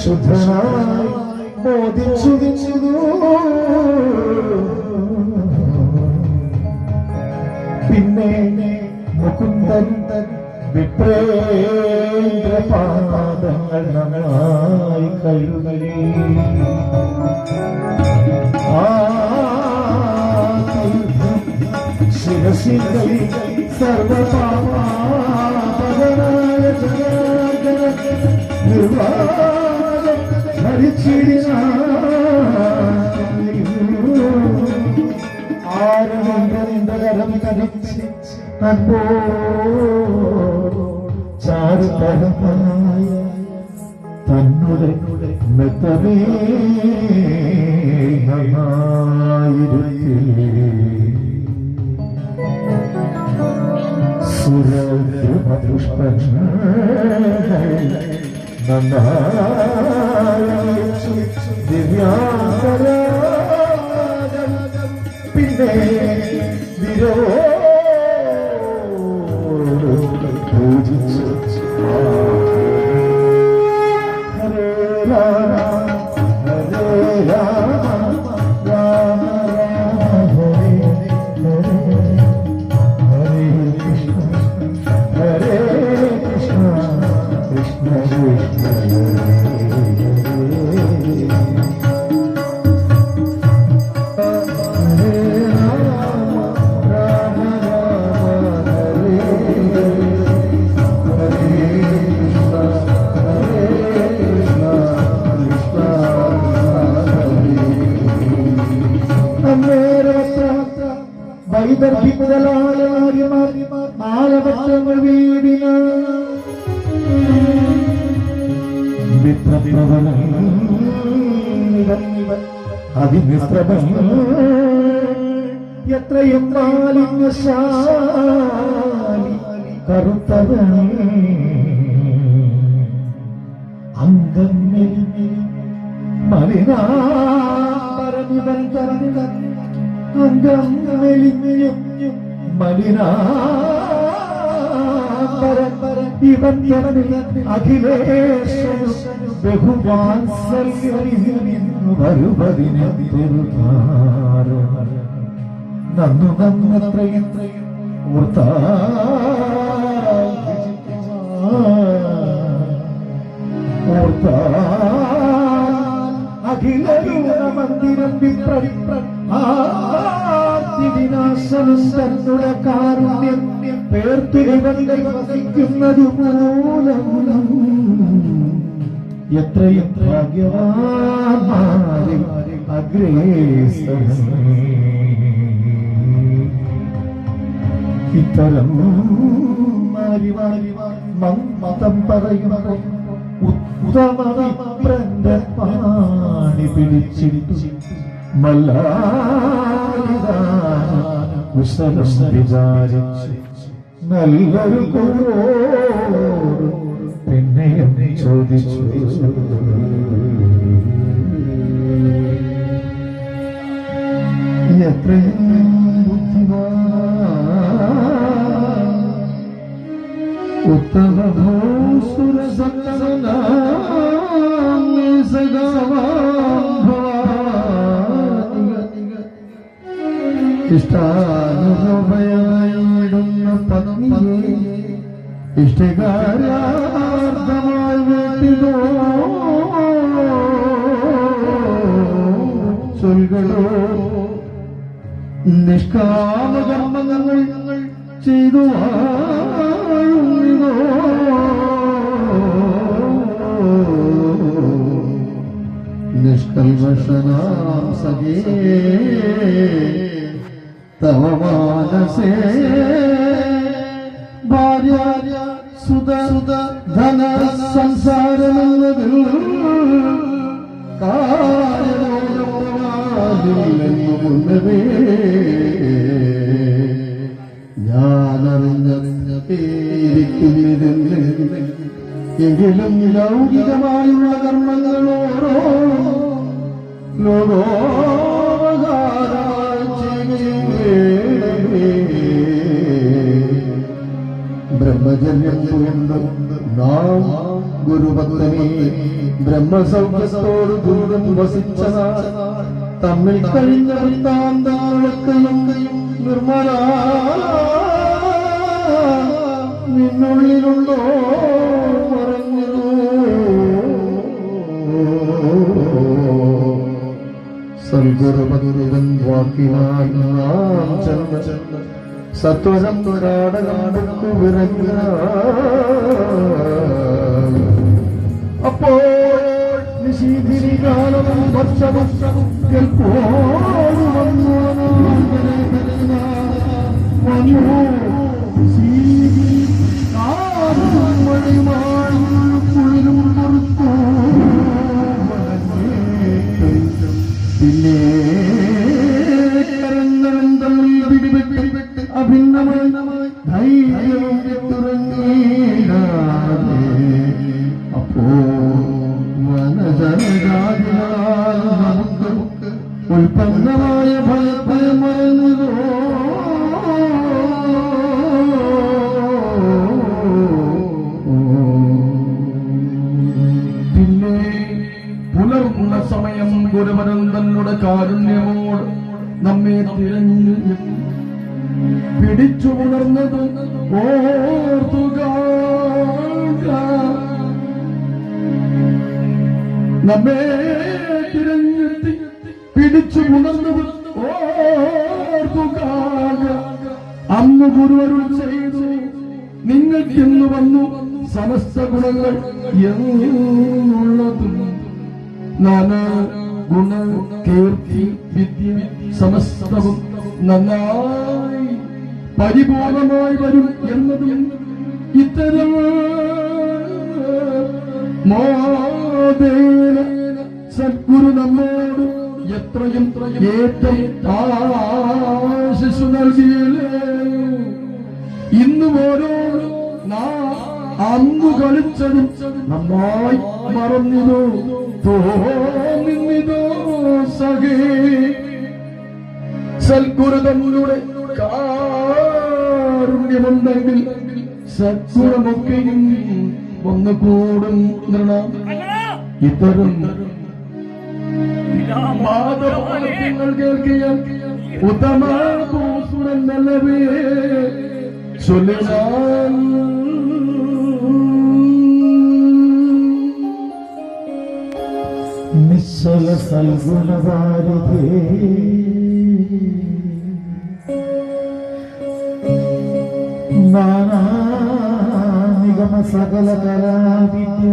ശുദ്ധനായി മോദിച്ചു പിന്നെ മുകുന്ദൻ വിപ്രേന്ദ്ര പാദങ്ങൾ നന്നായി കഴുകി ആ ശിരസികൾ സർവപാപകനായ ജനാർദ്ദന നിർവാണം ഭരിച്ചിടിന ആരവിന്ദകരം കരച്ച് അൻപോ ചാരുതരമായ തന്നുടെ മെത്തമേ ദിവ്യാന്തരാഗം പിന്നെ വിരോട് പൂജിച്ചു അതിമിശ്രമം എത്രയും മാലിന്യശാലി കറുത്തവൻ അംഗം മലിനാരനിവൻ അംഗം മെലിഞ്ഞും മലിനാരൻ ഇവൻ തരഞ്ഞ അഖിലേശനു ബഹുവാത്സല്യനിന്നു വരുപതിനെ തിരുതാരം നന്നു നന്നത്രയത്രയും ഓർത്താ അഖിലൂന മന്ദിരം വിനാശനം തന്നുടെ കാരുണ്യം. പേർത്തിരിവന്റെ വസിക്കുന്നത് മൂലം എത്രയും ഭാഗ്യവാന്മാരെ മാറി മതം പറയുന്നത് ഉത്തമവിപ്രന്റെ പാണി പിടിച്ചിട്ടു മല്ലാരിതാന കൂറോട് പിന്നെയും ചോദിച്ചു എത്രയും ബുദ്ധിമാൻ ഉത്തമഭൂസുര ഇഷ്ടാനുഭവയായിടുന്ന ഇഷ്ടകാരാർത്ഥമായി വേണ്ടിതോ? ചൊൽകളോ നിഷ്കാമകർമ്മങ്ങൾ ചെയ്തു വാഴുന്നിതോ? നിഷ്കൽവശനാം സഖേ തവ മാനസേ സുത ധന സംസാരമെന്നതിൽ മുന്നമേ ഞാനറിഞ്ഞറിഞ്ഞ പേരിക്കുന്നിരുന്ന് എങ്കിലും ലൗകികമായുള്ള കർമ്മങ്ങളോരോ ലോകോപകാരായി ചെയ്യുകേ ബ്രഹ്മചര്യം പൂണ്ട് നാം ഗുരുഭക്തനെ ബ്രഹ്മസൗഖ്യത്തോട് ദൂരം വസിച്ച തമ്മിൽ കഴിഞ്ഞ വൃത്താന്താളക്കയും നിർമ്മല നിന്നുള്ളിലുണ്ടോ മറഞ്ഞു സൽഗുരുഭഗുരുവൻ വാക്കിനാൽ നാം ചെന്ന് സത്വരം നാടകാടക്കു വിറങ്ങ അപ്പോൾ നിശീതിരി കാലവും വന്നു പിന്നെ നമുക്ക് ഉൽപ്പന്നമായ ഫലത്തെ മറന്നതോ പിന്നെ പുലർന്ന സമയം ഗുരുവരൻ തന്നുടെ കാരുണ്യമോട് നമ്മെ തിരഞ്ഞു പിടിച്ചു ഉണർന്നത് ഓർത്തുക നമ്മെ തിരഞ്ഞെത്തി പിടിച്ചു ഉണർന്നു അന്ന് ഗുരുവരുൾ ചെയ്തു. നിങ്ങൾക്ക് ഇന്ന് വന്നു സമസ്ത ഗുണങ്ങൾ എന്നുള്ളതും. നാനാ ഗുണ കീർത്തി വിദ്യ സമസ്തവും നന്നായി പരിപൂർണമായി വരും എന്നതും ഇത്തരം മോദേന സദ്ഗുരു നമ്മോട് എത്രയും ഏറ്റവും ആശിസു നൽകിയില്ലേ? ഇന്ന് ഓരോ അന്നു കളിച്ചതും നന്നായി മറന്നിതോ? തോന്നിതോ സഖേ? സൽഗുരു തങ്ങളുടെ കാരുണ്യമുണ്ടെങ്കിൽ സദ്ഗുണമൊക്കെയും ഒന്ന് കൂടും നൃണ ഇത്തരം മാതൃങ്ങൾ കേൾക്കിയ ഉത്തമ പൂസുരൻ നല്ലവേ ചൊല്ലിനാൻ നിശ്ചല സൽഗുണവാരിധേ നാനാ നിഗമ സകല കലാവിദ്യ